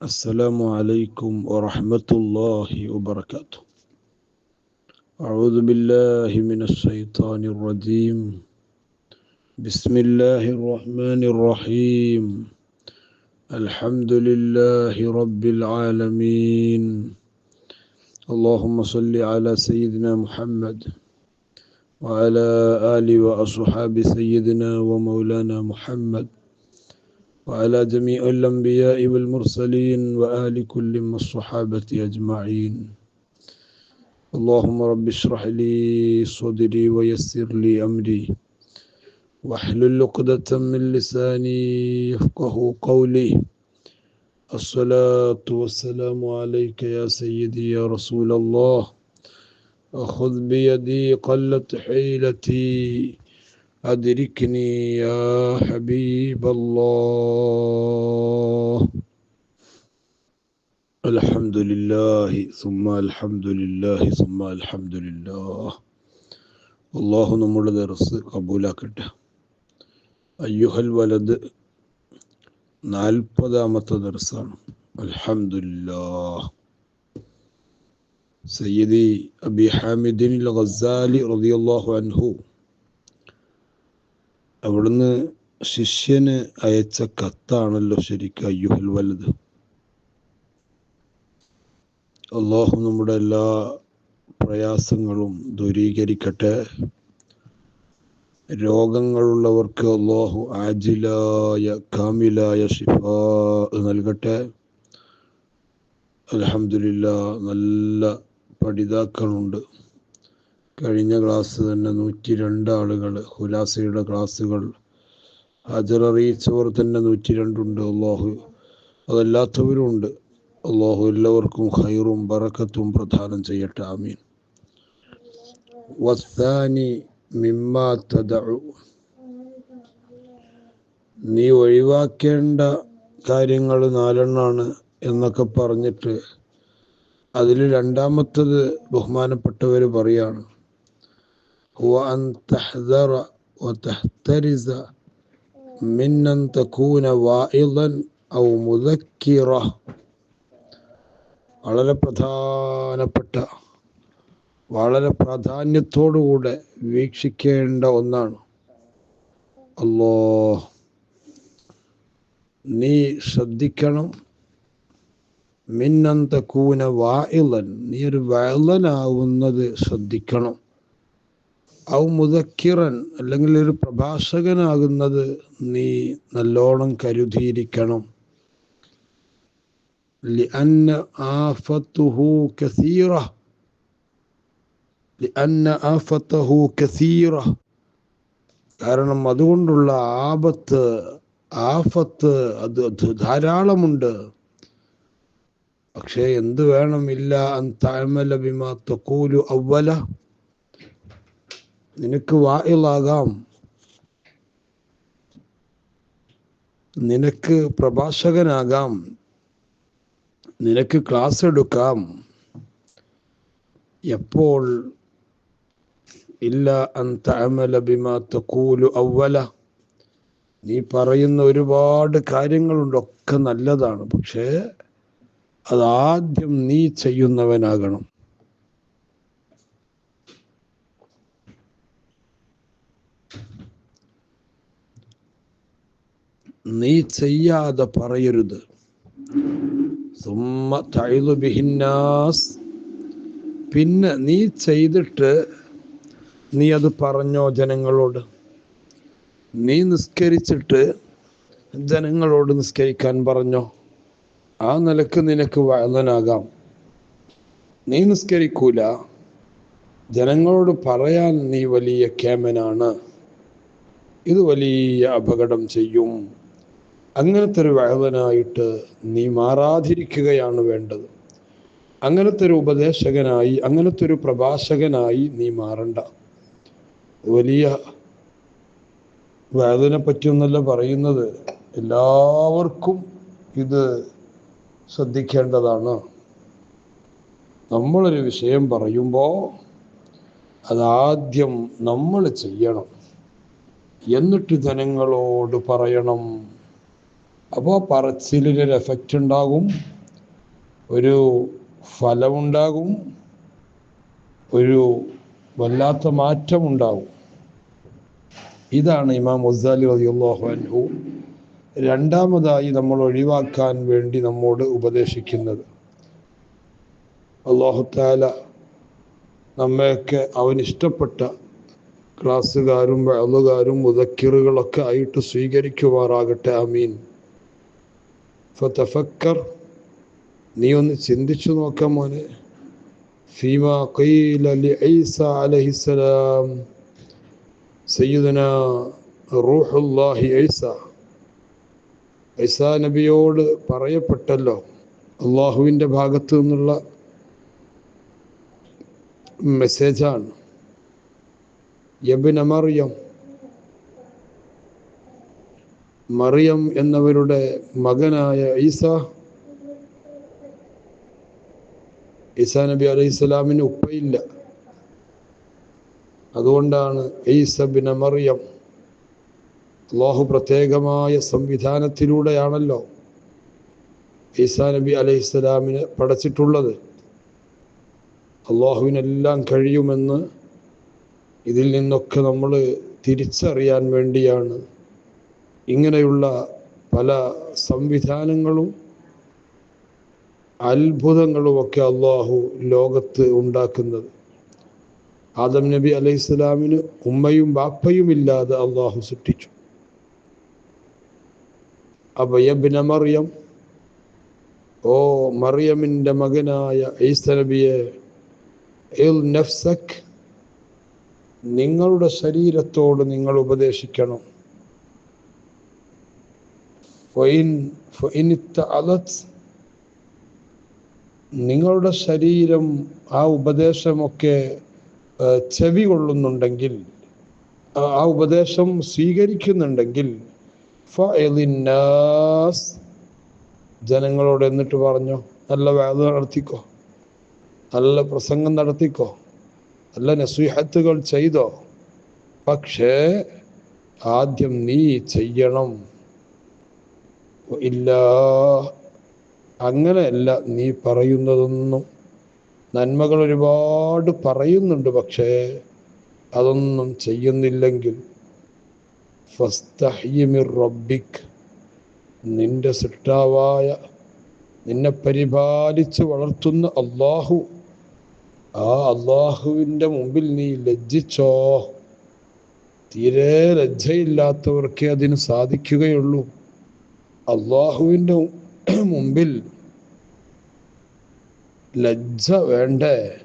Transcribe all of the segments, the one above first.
السلام عليكم ورحمة الله وبركاته. أعوذ بالله من الشيطان الرجيم. بسم الله الرحمن الرحيم. الحمد لله رب العالمين. اللهم صل على سيدنا محمد وعلى آل وأصحاب سيدنا ومولانا محمد. وعلى جميع الأنبياء والمرسلين وآل كل من الصحابة أجمعين. اللهم رب اشرح لي صدري ويسر لي أمري. واحلل عقدة من لساني يفقه قولي. الصلاة والسلام عليك يا سيدي يا رسول الله. أخذ بيدي قلت حيلتي. أدركني يا حبيب الله الحمد لله ثم الحمد لله ثم الحمد لله അള്ളാഹു നമ്മുടെ ദർസ് കബൂലാക്കട്ടെ അയ്യുഹൽ വലത് നാൽപ്പതാമത്തെ ദർസാണ് അൽഹംദുലില്ലാ സയ്യിദി അബി ഹാമിദിൻ ഗസാലി റളിയല്ലാഹു അൻഹു അവിടുന്ന് ശിഷ്യന് അയച്ച കത്താണല്ലോ ശരിക്കും അയ്യുഹൽ വലുത് അള്ളാഹു നമ്മുടെ എല്ലാ പ്രയാസങ്ങളും ദൂരീകരിക്കട്ടെ. രോഗങ്ങളുള്ളവർക്ക് അള്ളാഹു ആജിലായ കാമിലായ ഷിഫ നൽകട്ടെ. അലഹമില്ല നല്ല പഠിതാക്കളുണ്ട്. കഴിഞ്ഞ ക്ലാസ് തന്നെ നൂറ്റി രണ്ട് ആളുകൾ ഹുലാസയുടെ ക്ലാസ്സുകൾ ഹാജർ അറിയിച്ചവർ തന്നെ നൂറ്റി രണ്ടുണ്ട് അള്ളാഹു. അതല്ലാത്തവരും ഉണ്ട്. അള്ളാഹു എല്ലാവർക്കും ഹൈറും ബറക്കത്തും പ്രധാനം ചെയ്യട്ടെ ആമീൻ. വസ്താനി മിമ്മാ നീ ഒഴിവാക്കേണ്ട കാര്യങ്ങൾ നാലെണ്ണാണ് എന്നൊക്കെ പറഞ്ഞിട്ട് അതിൽ രണ്ടാമത്തത് ബഹുമാനപ്പെട്ടവർ പറയാണ്. هو أن تحذر وتحترز من أن تكون واعظا أو مذكرة വളരെ പ്രധാനപ്പെട്ട വളരെ പ്രാധാന്യത്തോടുകൂടെ വീക്ഷിക്കേണ്ട ഒന്നാണ് അല്ലോ നീ ശ്രദ്ധിക്കണം മിന്നന്തക്കൂന വായിലൻ നീ ഒരു വയലനാവുന്നത് ശ്രദ്ധിക്കണം ഔ മുതക്കിറൻ അല്ലെങ്കിൽ ഒരു പ്രഭാഷകനാകുന്നത് നീ നല്ലോണം കരുതിയിരിക്കണം لأن آفته كثيرة لأن آفته كثيرة കാരണം അതുകൊണ്ടുള്ള ആപത്ത് ആഫത്ത് അത് ധാരാളമുണ്ട് പക്ഷേ എന്ത് വേണമില്ല അൻ താഴ്മല ബിമാ തക്കൂലു അവല നിനക്ക് വായിലാകാം. നിനക്ക് പ്രഭാഷകനാകാം. നിനക്ക് ക്ലാസ് എടുക്കാം. എപ്പോൾ? ഇല്ല അന്തഅമല ബിമാ തഖൂലു അവല നീ പറയുന്ന ഒരുപാട് കാര്യങ്ങളുണ്ട് ഒക്കെ നല്ലതാണ്. പക്ഷേ അതാദ്യം നീ ചെയ്യുന്നവനാകണം. നീ ചെയ്യാതെ പറയരുത്. സുമ്മ തഴുതു ബിഹിന്നാസ്. പിന്നെ നീ ചെയ്തിട്ട് നീ അത് പറഞ്ഞോ ജനങ്ങളോട്? നീ നിസ്കരിച്ചിട്ട് ജനങ്ങളോട് നിസ്കരിക്കാൻ പറഞ്ഞോ? ആ നിലയ്ക്ക് നിനക്ക് വഴലനാകാം നീ നിസ്കരിക്കൂല. ജനങ്ങളോട് പറയാൻ നീ വലിയ കേമനാണ് ഇത് വലിയ അപകടം ചെയ്യും. അങ്ങനത്തെ ഒരു വഴവനായിട്ട് നീ മാറാതിരിക്കുകയാണ് വേണ്ടത്. അങ്ങനത്തെ ഒരു ഉപദേശകനായി അങ്ങനത്തെ ഒരു പ്രഭാഷകനായി നീ മാറണ്ട. വലിയ വേദന പറ്റിയൊന്നല്ല പറയുന്നത്. എല്ലാവർക്കും ഇത് ശ്രദ്ധിക്കേണ്ടതാണ്. നമ്മളൊരു വിഷയം പറയുമ്പോൾ അതാദ്യം നമ്മൾ ചെയ്യണം. എന്നിട്ട് ജനങ്ങളോട് പറയണം. അപ്പോൾ പറച്ചിലിനൊരു എഫക്റ്റ് ഉണ്ടാകും ഒരു ഫലമുണ്ടാകും ഒരു വല്ലാത്ത മാറ്റം ഉണ്ടാകും ഇതാണ് ഇമാം മുസാലി റളിയല്ലാഹു അൻഹു രണ്ടാമതായി നമ്മൾ ഒഴിവാക്കാൻ വേണ്ടി നമ്മോട് ഉപദേശിക്കുന്നത്. അള്ളാഹു താല നമ്മയൊക്കെ അവനിഷ്ടപ്പെട്ട ക്ലാസ്സുകാരും വയലുകാരും മുതക്കിറുകളൊക്കെ ആയിട്ട് സ്വീകരിക്കുമാറാകട്ടെ അമീൻ ഫതഫക്കർ നീ ഒന്ന് ചിന്തിച്ചു നോക്കാം മോനെ ഫീമ ഖീല ലി ഈസ അലൈഹിസ്സലാം സയ്യിദന റൂഹുല്ലാഹി ഈസ ഈസാ നബിയോട് പറയപ്പെട്ടല്ലോ. അള്ളാഹുവിന്റെ ഭാഗത്തു നിന്നുള്ള മെസ്സേജാണ് യബിന മറിയം മറിയം എന്നവരുടെ മകനായ ഈസ. ഈസാ നബി അലൈഹി സ്വലാമിന് ഉപ്പയില്ല. അതുകൊണ്ടാണ് ഈസ ബിന മറിയം അള്ളാഹു പ്രത്യേകമായ സംവിധാനത്തിലൂടെയാണല്ലോ ഈസാ നബി അലൈഹി സ്വലാമിന് പടച്ചിട്ടുള്ളത്. അള്ളാഹുവിനെല്ലാം കഴിയുമെന്ന് ഇതിൽ നിന്നൊക്കെ നമ്മൾ തിരിച്ചറിയാൻ വേണ്ടിയാണ് ഇങ്ങനെയുള്ള പല സംവിധാനങ്ങളും അത്ഭുതങ്ങളുമൊക്കെ അള്ളാഹു ലോകത്ത് ഉണ്ടാക്കുന്നത്. ആദം നബി അലൈഹി സ്വലാമിന് ഉമ്മയും ബാപ്പയും ഇല്ലാതെ അള്ളാഹു സൃഷ്ടിച്ചു. അബയബിന മറിയം ഓ മറിയമിന്റെ മകനായ ഈസ നബിയെ നഫ്സക് നിങ്ങളുടെ ശരീരത്തോട് നിങ്ങൾ ഉപദേശിക്കണം. ഫൈനിത്ത അലത്ത് നിങ്ങളുടെ ശരീരം ആ ഉപദേശമൊക്കെ ചെവി കൊള്ളുന്നുണ്ടെങ്കിൽ ആ- ഉപദേശം സ്വീകരിക്കുന്നുണ്ടെങ്കിൽ ഫഇലിന്നാസ് ജനങ്ങളോട് എന്നിട്ട് പറഞ്ഞോ നല്ല വേദ നടത്തിക്കോ നല്ല പ്രസംഗം നടത്തിക്കോ നല്ല നസീഹത്തുകൾ ചെയ്തോ. പക്ഷേ ആദ്യം നീ ചെയ്യണം. ഇല്ല. അങ്ങനെയല്ല നീ പറയുന്നതൊന്നും. നന്മകൾ ഒരുപാട് പറയുന്നുണ്ട് പക്ഷേ അതൊന്നും ചെയ്യുന്നില്ലെങ്കിൽ. ഫസ്തഹ്യി മിർ റബ്ബിക്. നിന്റെ സൃഷ്ടാവായ നിന്നെ പരിപാലിച്ച് വളർത്തുന്ന അള്ളാഹു ആ അള്ളാഹുവിന്റെ മുമ്പിൽ നീ ലജ്ജിച്ചോ? തീരെ ലജ്ജയില്ലാത്തവർക്കേ അതിന് സാധിക്കുകയുള്ളൂ. അള്ളാഹുവിന്റെ മുമ്പിൽ ലജ്ജ വേണ്ടേ?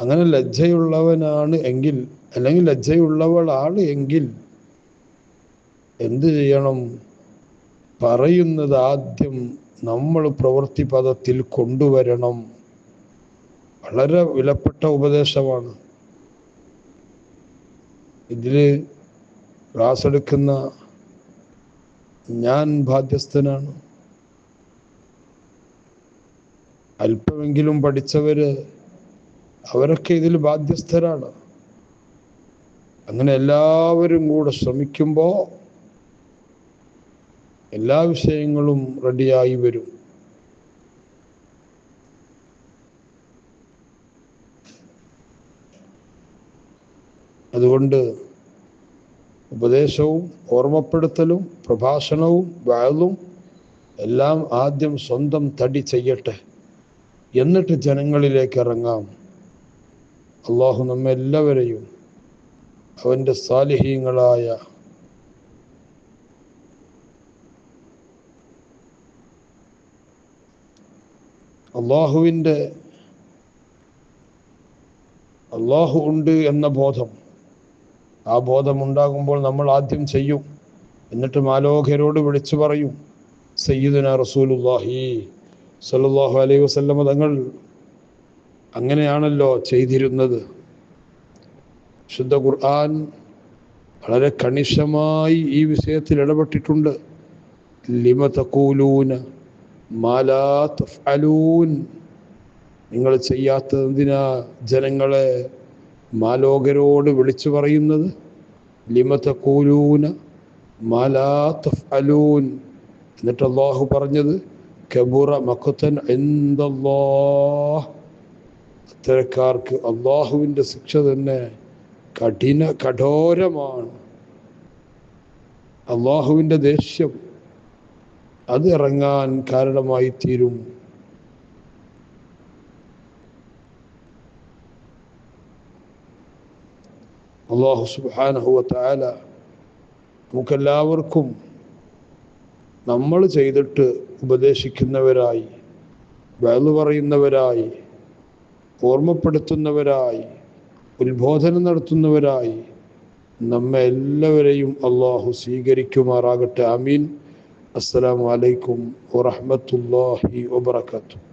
അങ്ങനെ ലജ്ജയുള്ളവനാണ് എങ്കിൽ അല്ലെങ്കിൽ ലജ്ജയുള്ളവളാണ് എങ്കിൽ എന്ത് ചെയ്യണം? പറയുന്നത് ആദ്യം നമ്മൾ പ്രവൃത്തി പദത്തിൽ കൊണ്ടുവരണം. വളരെ വിലപ്പെട്ട ഉപദേശമാണ്. ഇതിൽ ക്ലാസ് എടുക്കുന്ന ഞാൻ ബാധ്യസ്ഥനാണ്. അല്പമെങ്കിലും പഠിച്ചവര് അവരൊക്കെ ഇതിൽ ബാധ്യസ്ഥരാണ്. അങ്ങനെ എല്ലാവരും കൂടെ ശ്രമിക്കുമ്പോൾ എല്ലാ വിഷയങ്ങളും റെഡിയായി വരും. അതുകൊണ്ട് ഉപദേശവും ഓർമ്മപ്പെടുത്തലും പ്രഭാഷണവും വാഴും എല്ലാം ആദ്യം സ്വന്തം തടി ചെയ്യട്ടെ. എന്നിട്ട് ജനങ്ങളിലേക്ക് ഇറങ്ങാം. അള്ളാഹു നമ്മെല്ലാവരെയും അവന്റെ സാലിഹീങ്ങളായ അള്ളാഹുവിന്റെ അള്ളാഹു ഉണ്ട് എന്ന ബോധം ആ ബോധം ഉണ്ടാകുമ്പോൾ നമ്മൾ ആദ്യം ചെയ്യും. എന്നിട്ട് മാലോകരോട് വിളിച്ചു പറയും. സയ്യിദുന റസൂലുല്ലാഹി സല്ലാഹു അലൈഹി വസല്ലമ തങ്ങൾ അങ്ങനെയാണല്ലോ ചെയ്തിരുന്നത്. ശുദ്ധ ഖുർആൻ വളരെ കണിശമായി ഈ വിഷയത്തിൽ ഇടപെട്ടിട്ടുണ്ട്. ലിമ തഖൂലൂന മാലാ തഫ്അലൂൻ. നിങ്ങൾ ചെയ്യാത്തതിനാ ജനങ്ങളെ മാലോകരോട് വിളിച്ചു പറയുന്നത് ലിമത കൂലൂന മാലാ എന്നിട്ട് അള്ളാഹു പറഞ്ഞത് കബുറ മക്കുത്തൻ എന്തല്ലാഹ് അത്തരക്കാർക്ക് അള്ളാഹുവിന്റെ ശിക്ഷ തന്നെ കഠിന കഠോരമാണ്. അള്ളാഹുവിന്റെ ദേഷ്യം അത് ഇറങ്ങാൻ കാരണമായി തീരും അള്ളാഹു സുബാനഹുവ താല നമുക്കെല്ലാവർക്കും നമ്മൾ ചെയ്തിട്ട് ഉപദേശിക്കുന്നവരായി വേൾ പറയുന്നവരായി ഓർമ്മപ്പെടുത്തുന്നവരായി ഉത്ബോധനം നടത്തുന്നവരായി നമ്മെ എല്ലാവരെയും അള്ളാഹു സ്വീകരിക്കുമാറാകട്ടെ. അമീൻ അസ്സലാമു അലൈക്കും വറഹ്മത്തുള്ളാഹി വബറകാതുഹു.